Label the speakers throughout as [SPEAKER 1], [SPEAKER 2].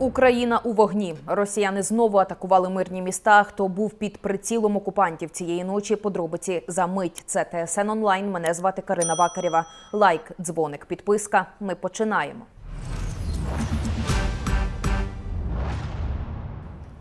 [SPEAKER 1] Україна у вогні. Росіяни знову атакували мирні міста. Хто був під прицілом окупантів цієї ночі? Подробиці за мить. Це ТСН онлайн. Мене звати Карина Вакарєва. Лайк, дзвоник, підписка. Ми починаємо.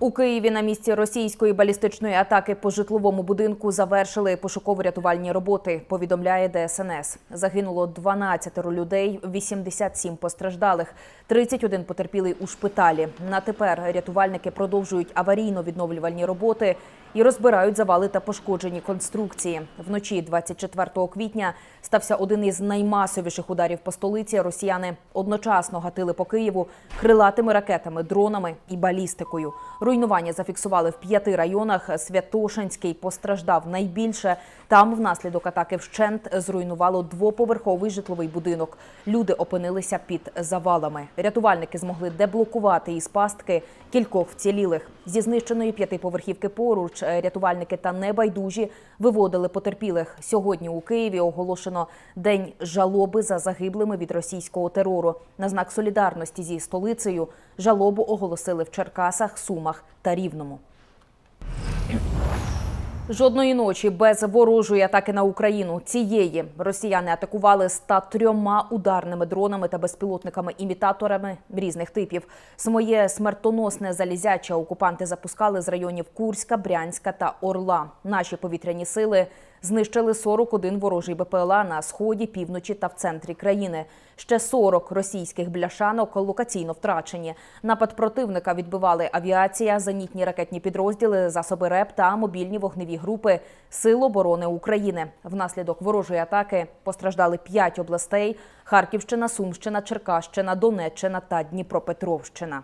[SPEAKER 1] У Києві на місці російської балістичної атаки по житловому будинку завершили пошуково-рятувальні роботи. Повідомляє ДСНС. Загинуло 12 людей, 87 постраждалих, 31 потерпілий у шпиталі. На тепер рятувальники продовжують аварійно-відновлювальні роботи і розбирають завали та пошкоджені конструкції. Вночі 24 квітня стався один із наймасовіших ударів по столиці. Росіяни одночасно гатили по Києву крилатими ракетами, дронами і балістикою. Руйнування зафіксували в п'яти районах. Святошинський постраждав найбільше. Там внаслідок атаки вщент зруйнувало двоповерховий житловий будинок. Люди опинилися під завалами. Рятувальники змогли деблокувати із пастки кількох вцілілих. Зі знищеної п'ятиповерхівки поруч е, рятувальники та небайдужі виводили потерпілих. Сьогодні у Києві оголошено день жалоби за загиблими від російського терору. На знак солідарності зі столицею жалобу оголосили в Черкасах, Сумах та Рівному. Жодної ночі без ворожої атаки на Україну. Цієї росіяни атакували 103 ударними дронами та безпілотниками-імітаторами різних типів. Своє смертоносне залізяче окупанти запускали з районів Курська, Брянська та Орла. Наші повітряні сили знищили 41 ворожий БПЛА на сході, півночі та в центрі країни. Ще 40 російських бляшанок локаційно втрачені. Напад противника відбивали авіація, зенітні ракетні підрозділи, засоби РЕП та мобільні вогневі групи Сил оборони України. Внаслідок ворожої атаки постраждали 5 областей: Харківщина, Сумщина, Черкащина, Донеччина та Дніпропетровщина.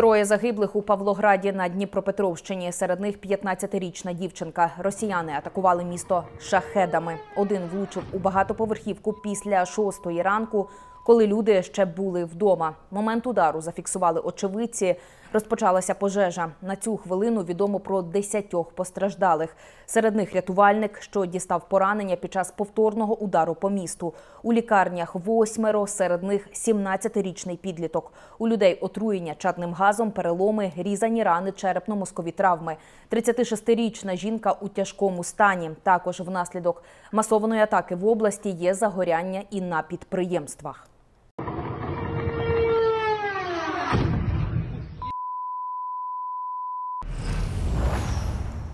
[SPEAKER 1] Троє загиблих у Павлограді на Дніпропетровщині. Серед них 15-річна дівчинка. Росіяни атакували місто шахедами. Один влучив у багатоповерхівку після шостої ранку, коли люди ще були вдома. Момент удару зафіксували очевидці. Розпочалася пожежа. На цю хвилину відомо про десятьох постраждалих. Серед них рятувальник, що дістав поранення під час повторного удару по місту. У лікарнях восьмеро, серед них 17-річний підліток. У людей отруєння чадним газом, переломи, різані рани, черепно-мозкові травми. 36-річна жінка у тяжкому стані. Також внаслідок масованої атаки в області є загоряння і на підприємствах.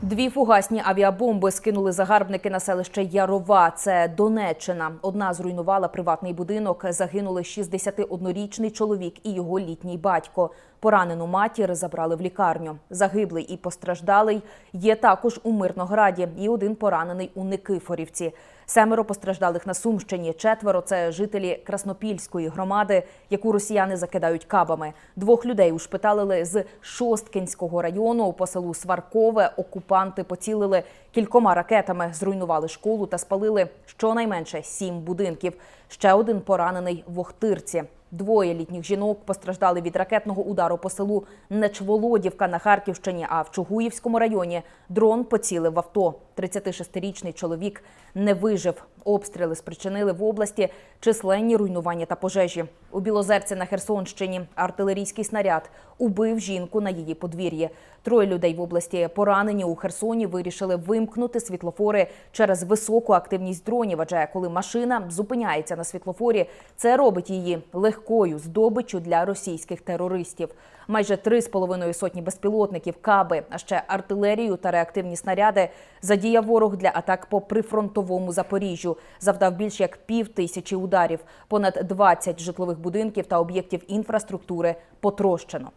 [SPEAKER 1] Дві фугасні авіабомби скинули загарбники на селище Ярова. Це Донеччина. Одна зруйнувала приватний будинок. Загинули 61-річний чоловік і його літній батько. Поранену матір забрали в лікарню. Загиблий і постраждалий є також у Мирнограді. І один поранений у Никифорівці. Семеро постраждалих на Сумщині. Четверо це жителі Краснопільської громади, яку росіяни закидають кабами. Двох людей ушпиталили з Шосткинського району по селу Сваркове. Окупанти поцілили кількома ракетами, зруйнували школу та спалили щонайменше сім будинків. Ще один поранений в Охтирці. Двоє літніх жінок постраждали від ракетного удару по селу Нечволодівка на Харківщині. А в Чугуївському районі дрон поцілив авто. 36-річний чоловік не вижив. Обстріли спричинили в області численні руйнування та пожежі. У Білозерці на Херсонщині артилерійський снаряд убив жінку на її подвір'ї. Троє людей в області поранені у Херсоні вирішили вимкнути світлофори через високу активність дронів. Адже коли машина зупиняється на світлофорі, це робить її легкою здобиччю для російських терористів. Майже три з половиною сотні безпілотників, каби, а ще артилерію та реактивні снаряди задіяв ворог для атак по прифронтовому Запоріжжю. Завдав більш як пів тисячі ударів. Понад 20 житлових будинків та об'єктів інфраструктури потрощено.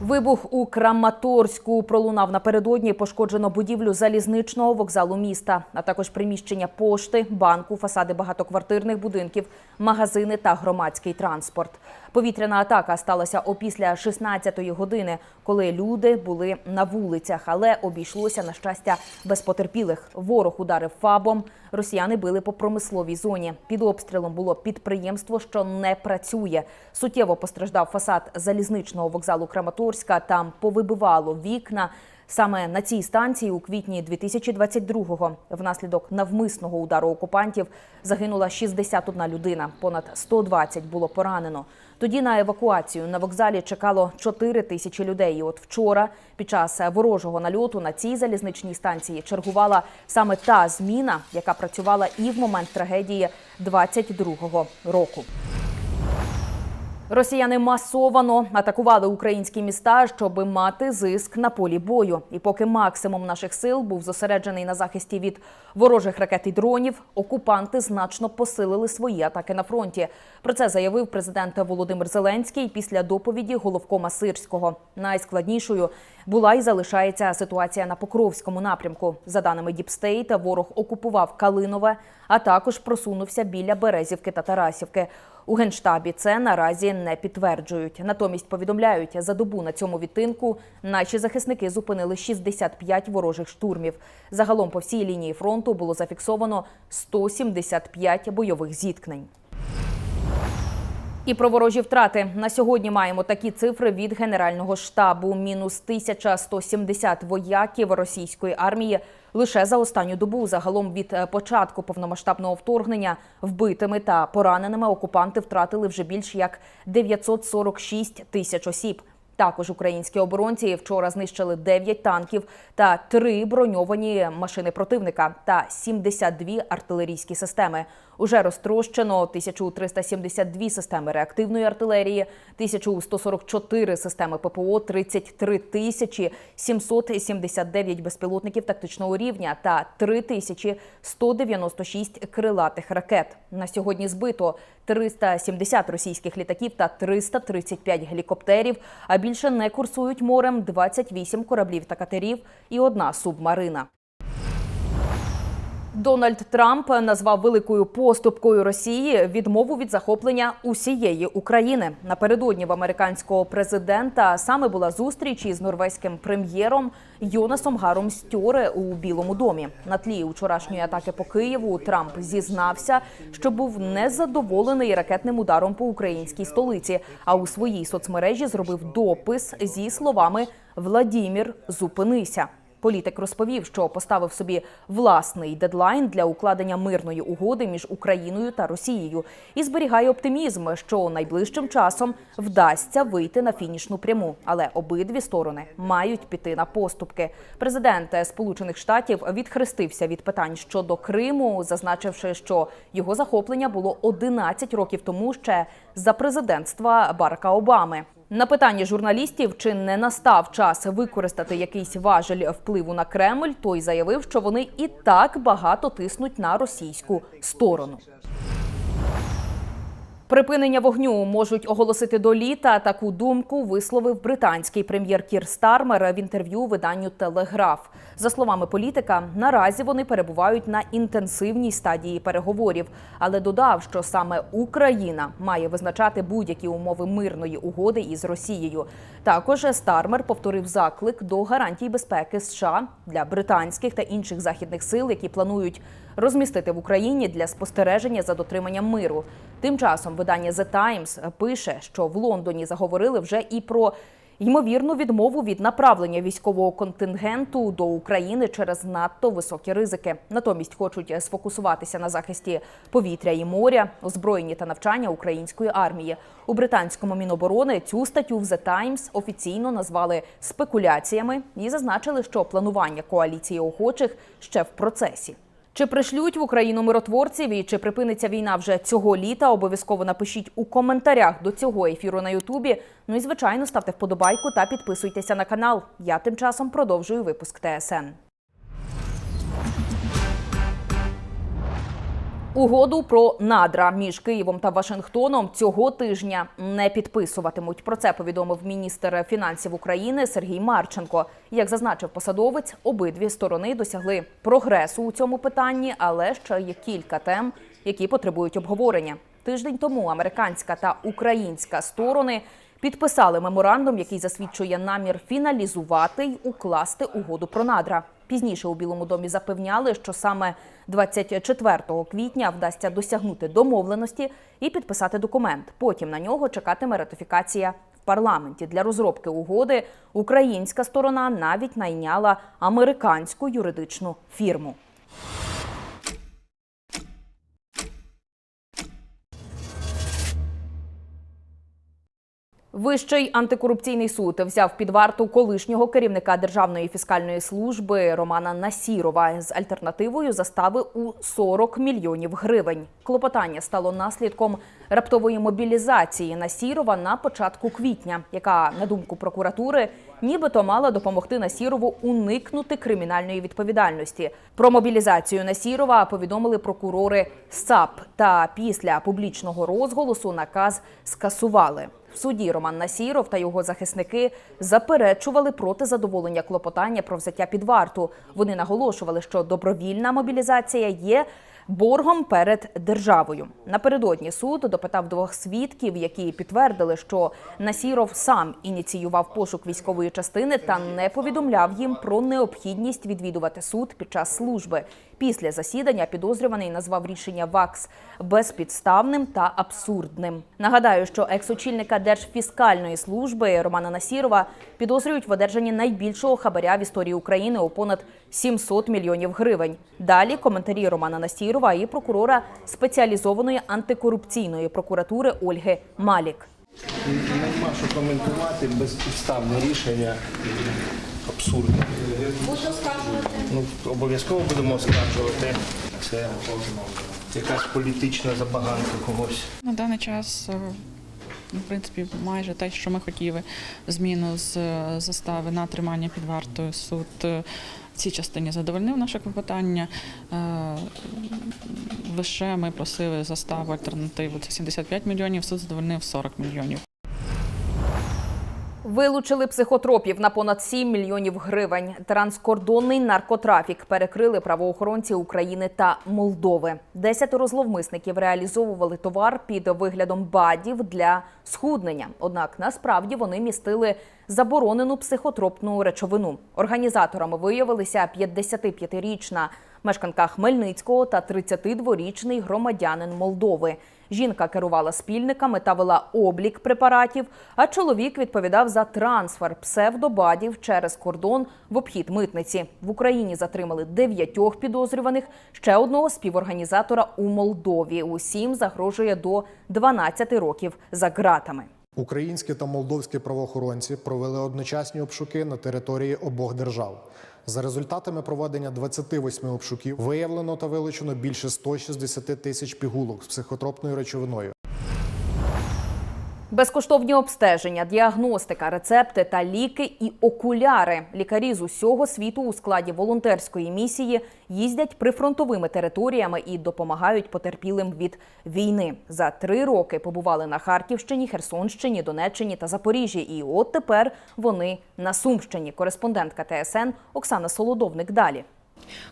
[SPEAKER 1] Вибух у Краматорську пролунав напередодні. Пошкоджено будівлю залізничного вокзалу міста, а також приміщення пошти, банку, фасади багатоквартирних будинків, магазини та громадський транспорт. Повітряна атака сталася опісля 16-ї години, коли люди були на вулицях, але обійшлося на щастя без потерпілих. Ворог ударив фабом. Росіяни били по промисловій зоні. Під обстрілом було підприємство, що не працює. Суттєво постраждав фасад залізничного вокзалу Краматорська. Там повибивало вікна. Саме на цій станції у квітні 2022-го внаслідок навмисного удару окупантів загинула 61 людина. Понад 120 було поранено. Тоді на евакуацію на вокзалі чекало 4 тисячі людей. І от вчора, під час ворожого нальоту на цій залізничній станції чергувала саме та зміна, яка працювала і в момент трагедії 22-го року. Росіяни масовано атакували українські міста, щоб мати зиск на полі бою. І поки максимум наших сил був зосереджений на захисті від ворожих ракет і дронів, окупанти значно посилили свої атаки на фронті. Про це заявив президент Володимир Зеленський після доповіді головкома Сирського. Найскладнішою була і залишається ситуація на Покровському напрямку. За даними Діпстейта, ворог окупував Калинове, а також просунувся біля Березівки та Тарасівки. У генштабі це наразі не підтверджують. Натомість повідомляють, за добу на цьому відтинку наші захисники зупинили 65 ворожих штурмів. Загалом по всій лінії фронту було зафіксовано 175 бойових зіткнень. І про ворожі втрати на сьогодні маємо такі цифри від Генерального штабу: мінус 1170 вояків російської армії лише за останню добу. Загалом від е, початку повномасштабного вторгнення вбитими та пораненими окупанти втратили вже більш як 946 тисяч осіб. Також українські оборонці вчора знищили 9 танків та 3 броньовані машини противника та 72 артилерійські системи. Уже розтрощено 1372 системи реактивної артилерії, 1144 системи ППО, 33 тисячі 779 безпілотників тактичного рівня та 3196 крилатих ракет. На сьогодні збито 370 російських літаків та 335 гелікоптерів. А більше не курсують морем 28 кораблів та катерів і одна субмарина. Дональд Трамп назвав великою поступкою Росії відмову від захоплення усієї України. Напередодні в американського президента саме була зустріч із норвезьким прем'єром Йонасом Гаром Стьоре у Білому домі. На тлі вчорашньої атаки по Києву Трамп зізнався, що був незадоволений ракетним ударом по українській столиці. А у своїй соцмережі зробив допис зі словами Владімір, зупинися. Політик розповів, що поставив собі власний дедлайн для укладення мирної угоди між Україною та Росією і зберігає оптимізм, що найближчим часом вдасться вийти на фінішну пряму. Але обидві сторони мають піти на поступки. Президент Сполучених Штатів відхрестився від питань щодо Криму, зазначивши, що його захоплення було 11 років тому ще за президентства Барака Обами. На питання журналістів, чи не настав час використати якийсь важель впливу на Кремль, той заявив, що вони і так багато тиснуть на російську сторону. Припинення вогню можуть оголосити до літа. Таку думку висловив британський прем'єр Кір Стармер в інтерв'ю виданню Телеграф. За словами політика, наразі вони перебувають на інтенсивній стадії переговорів, але додав, що саме Україна має визначати будь-які умови мирної угоди із Росією. Також Стармер повторив заклик до гарантій безпеки США для британських та інших західних сил, які планують розмістити в Україні для спостереження за дотриманням миру. Тим часом видання The Times пише, що в Лондоні заговорили вже і про ймовірну відмову від направлення військового контингенту до України через надто високі ризики. Натомість хочуть сфокусуватися на захисті повітря і моря, озброєнні та навчання української армії. У британському міноборони цю статтю в The Times офіційно назвали спекуляціями і зазначили, що планування коаліції охочих ще в процесі. Чи пришлють в Україну миротворців і чи припиниться війна вже цього літа? Обов'язково напишіть у коментарях до цього ефіру на Ютубі. Ну і звичайно ставте вподобайку та підписуйтеся на канал. Я тим часом продовжую випуск ТСН. Угоду про надра між Києвом та Вашингтоном цього тижня не підписуватимуть. Про це повідомив міністр фінансів України Сергій Марченко. Як зазначив посадовець, обидві сторони досягли прогресу у цьому питанні, але ще є кілька тем, які потребують обговорення. Тиждень тому американська та українська сторони підписали меморандум, який засвідчує намір фіналізувати й укласти угоду про надра. Пізніше у Білому домі запевняли, що саме 24 квітня вдасться досягнути домовленості і підписати документ. Потім на нього чекатиме ратифікація в парламенті. Для розробки угоди українська сторона навіть найняла американську юридичну фірму. Вищий антикорупційний суд взяв під варту колишнього керівника Державної фіскальної служби Романа Насірова з альтернативою застави у 40 мільйонів гривень. Клопотання стало наслідком раптової мобілізації Насірова на початку квітня, яка, на думку прокуратури, нібито мала допомогти Насірову уникнути кримінальної відповідальності. Про мобілізацію Насірова повідомили прокурори САП. Та після публічного розголосу наказ скасували. В суді Роман Насіров та його захисники заперечували проти задоволення клопотання про взяття під варту. Вони наголошували, що добровільна мобілізація є боргом перед державою. Напередодні суд допитав двох свідків, які підтвердили, що Насіров сам ініціював пошук військової частини та не повідомляв їм про необхідність відвідувати суд під час служби. Після засідання підозрюваний назвав рішення ВАКС безпідставним та абсурдним. Нагадаю, що екс-очільника Держфіскальної служби Романа Насірова підозрюють в одержанні найбільшого хабаря в історії України у понад 700 мільйонів гривень. Далі коментарі Романа Насірова і прокурора спеціалізованої антикорупційної прокуратури Ольги Малік.
[SPEAKER 2] Нема що коментувати безпідставне рішення абсурдне. Буду скаржувати. Ну, обов'язково будемо скаржувати. Це якась політична забаганка когось.
[SPEAKER 3] На даний час, е, ну, в принципі, майже те, що ми хотіли, зміну з е, застави на тримання під вартою суд е, в цій частині задовольнив наше клопотання. Лише ми просили заставу альтернативу це 75 мільйонів, суд задовольнив 40 мільйонів.
[SPEAKER 1] Вилучили психотропів на понад 7 мільйонів гривень. Транскордонний наркотрафік перекрили правоохоронці України та Молдови. Десятеро зловмисників реалізовували товар під виглядом бадів для схуднення. Однак насправді вони містили заборонену психотропну речовину. Організаторами виявилися 55-річна мешканка Хмельницького та 32-річний громадянин Молдови. Жінка керувала спільниками та вела облік препаратів, а чоловік відповідав за трансфер псевдобадів через кордон в обхід митниці. В Україні затримали дев'ятьох підозрюваних, ще одного співорганізатора у Молдові. Усім загрожує до 12 років за ґратами.
[SPEAKER 4] Українські та молдовські правоохоронці провели одночасні обшуки на території обох держав. За результатами проведення 28 обшуків виявлено та вилучено більше 160 тисяч пігулок з психотропною речовиною.
[SPEAKER 1] Безкоштовні обстеження, діагностика, рецепти та ліки і окуляри. Лікарі з усього світу у складі волонтерської місії їздять прифронтовими територіями і допомагають потерпілим від війни. За три роки побували на Харківщині, Херсонщині, Донеччині та Запоріжжі. І от тепер вони на Сумщині. Кореспондентка ТСН Оксана Солодовник далі.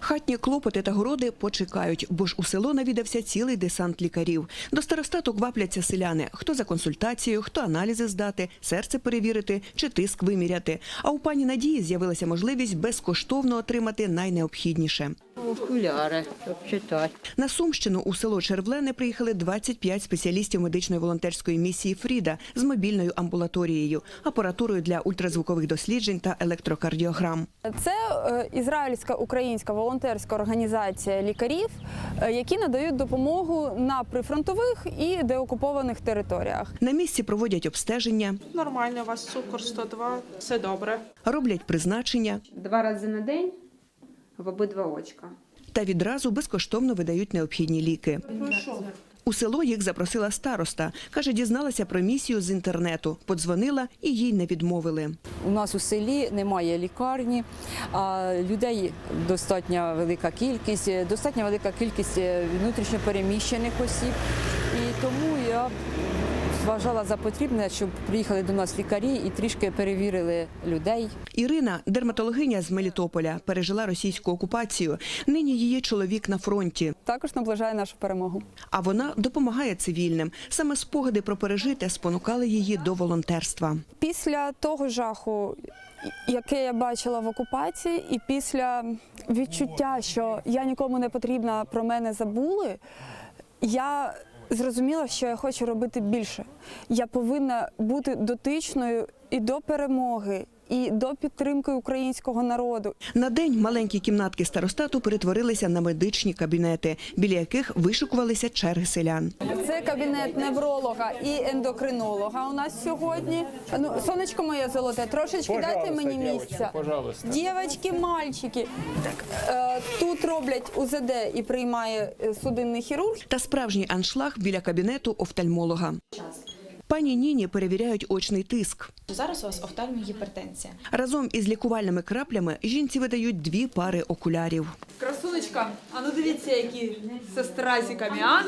[SPEAKER 5] Хатні клопоти та городи почекають, бо ж у село навідався цілий десант лікарів. До старостату квапляться селяни. Хто за консультацією, хто аналізи здати, серце перевірити чи тиск виміряти. А у пані Надії з'явилася можливість безкоштовно отримати найнеобхідніше.
[SPEAKER 6] Окуляри, щоб читати.
[SPEAKER 5] На Сумщину у село Червлене приїхали 25 спеціалістів медичної волонтерської місії Фріда з мобільною амбулаторією, апаратурою для ультразвукових досліджень та електрокардіограм.
[SPEAKER 7] Це е, ізраїльська українська волонтерська організація лікарів, е, які надають допомогу на прифронтових і деокупованих територіях.
[SPEAKER 5] На місці проводять обстеження,
[SPEAKER 8] Нормально, у вас цукор 102, все добре.
[SPEAKER 5] роблять призначення
[SPEAKER 9] два рази на день в обидва очка.
[SPEAKER 5] та відразу безкоштовно видають необхідні ліки. У село їх запросила староста. Каже, дізналася про місію з інтернету, подзвонила і їй не відмовили.
[SPEAKER 6] У нас у селі немає лікарні, а людей достатньо велика кількість, достатньо велика кількість е, внутрішньо переміщених осіб. І тому я вважала за потрібне, щоб приїхали до нас лікарі і трішки перевірили людей.
[SPEAKER 5] Ірина, дерматологиня з Мелітополя, пережила російську окупацію. Нині її чоловік на фронті,
[SPEAKER 7] Також наближає нашу перемогу.
[SPEAKER 5] а вона допомагає цивільним. Саме спогади про пережите спонукали її до волонтерства.
[SPEAKER 7] Після того жаху, яке я бачила в окупації, і після відчуття, що я нікому не потрібна, про мене забули, я зрозуміла, що я хочу робити більше. Я повинна бути дотичною і до перемоги, і до підтримки українського народу.
[SPEAKER 5] На день маленькі кімнатки старостату перетворилися на медичні кабінети, біля яких вишукувалися черги селян.
[SPEAKER 7] Це кабінет невролога і ендокринолога. У нас сьогодні. Ну, сонечко моє золоте, трошечки дайте мені місця.
[SPEAKER 2] Пожалуйста.
[SPEAKER 7] Дівчатки, мальчики. Так, е, тут роблять УЗД і приймає е, судинний хірург.
[SPEAKER 5] Та справжній аншлаг біля кабінету офтальмолога. Пані Ніні перевіряють очний тиск.
[SPEAKER 10] Зараз у вас офтальмія гіпертензія.
[SPEAKER 5] Разом із лікувальними краплями жінці видають дві пари окулярів.
[SPEAKER 11] Красунечка, а ну дивіться, які з стразиками, а?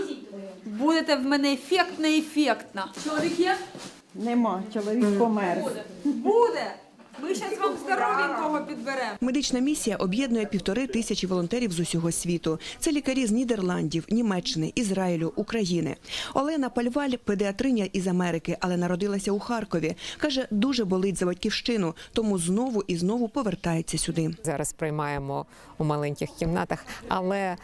[SPEAKER 11] Будете в мене ефектна ефектна. Чоловік є?
[SPEAKER 6] Нема, чоловік помер.
[SPEAKER 11] Буде. Ми зараз вам здоровенького підберемо.
[SPEAKER 5] Медична місія об'єднує півтори тисячі волонтерів з усього світу. Це лікарі з Нідерландів, Німеччини, Ізраїлю, України. Олена Пальваль педіатриня із Америки, але народилася у Харкові. каже, дуже болить за батьківщину, тому знову і знову повертається сюди.
[SPEAKER 12] Зараз приймаємо у маленьких кімнатах, але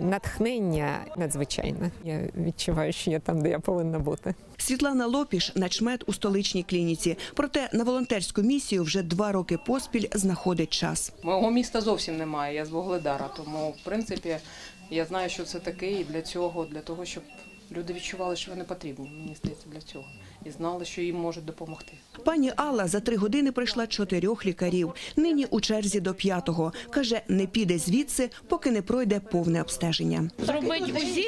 [SPEAKER 12] натхнення надзвичайне. Я відчуваю, що я там, де я повинна бути.
[SPEAKER 5] Світлана Лопіш начмет у столичній клініці. Проте на волонтерську місію вже два роки поспіль знаходить час.
[SPEAKER 13] Мого міста зовсім немає, я з Вогледара, тому в принципі я знаю, що це таке, і для цього, для того, щоб люди відчували, що вони потрібні. Мені здається, для цього. І знали, що їм можуть допомогти.
[SPEAKER 5] Пані Алла за три години пройшла чотирьох лікарів. Нині у черзі до п'ятого. Каже, не піде звідси, поки не пройде повне обстеження.
[SPEAKER 10] Зробити УЗІ,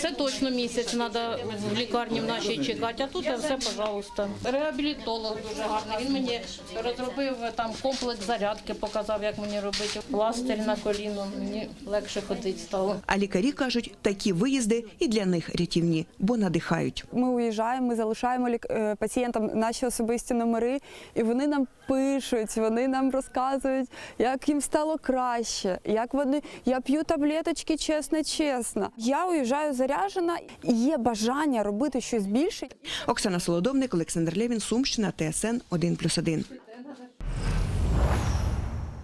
[SPEAKER 10] це точно місяць треба в лікарні в нашій чекати, а тут все, пожалуйста. Реабілітолог дуже гарний. Він мені розробив там комплекс зарядки, показав, як мені робити. Пластир на коліно, мені легше ходити стало.
[SPEAKER 5] А лікарі кажуть, такі виїзди і для них рятівні, бо надихають.
[SPEAKER 7] Ми уїжджаємо, ми залишаємо лік- е, пацієнтам наші особисті номери, і вони нам пишуть, вони нам розказують, як їм стало краще, як вони я п'ю таблеточки, чесно, чесно. Я уїжджаю заряджена, і є бажання робити щось більше.
[SPEAKER 5] Оксана Солодовник, Олександр Левін, Сумщина, ТСН 1+,1.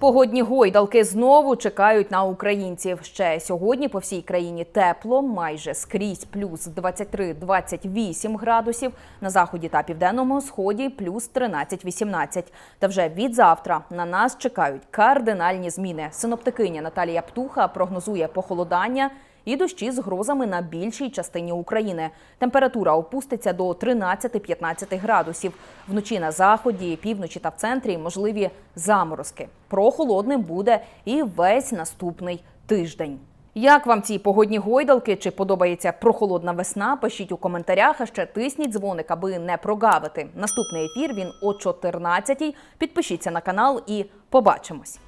[SPEAKER 1] Погодні гойдалки знову чекають на українців. Ще сьогодні по всій країні тепло, майже скрізь плюс 23-28 градусів. На заході та південному сході плюс 13-18. Та вже від завтра на нас чекають кардинальні зміни. Синоптикиня Наталія Птуха прогнозує похолодання і дощі з грозами на більшій частині України. Температура опуститься до 13-15 градусів. Вночі на заході, півночі та в центрі можливі заморозки. Прохолодним буде і весь наступний тиждень. Як вам ці погодні гойдалки? Чи подобається прохолодна весна? Пишіть у коментарях, а ще тисніть дзвоник, аби не прогавити. Наступний ефір він о 14-й. Підпишіться на канал і побачимось.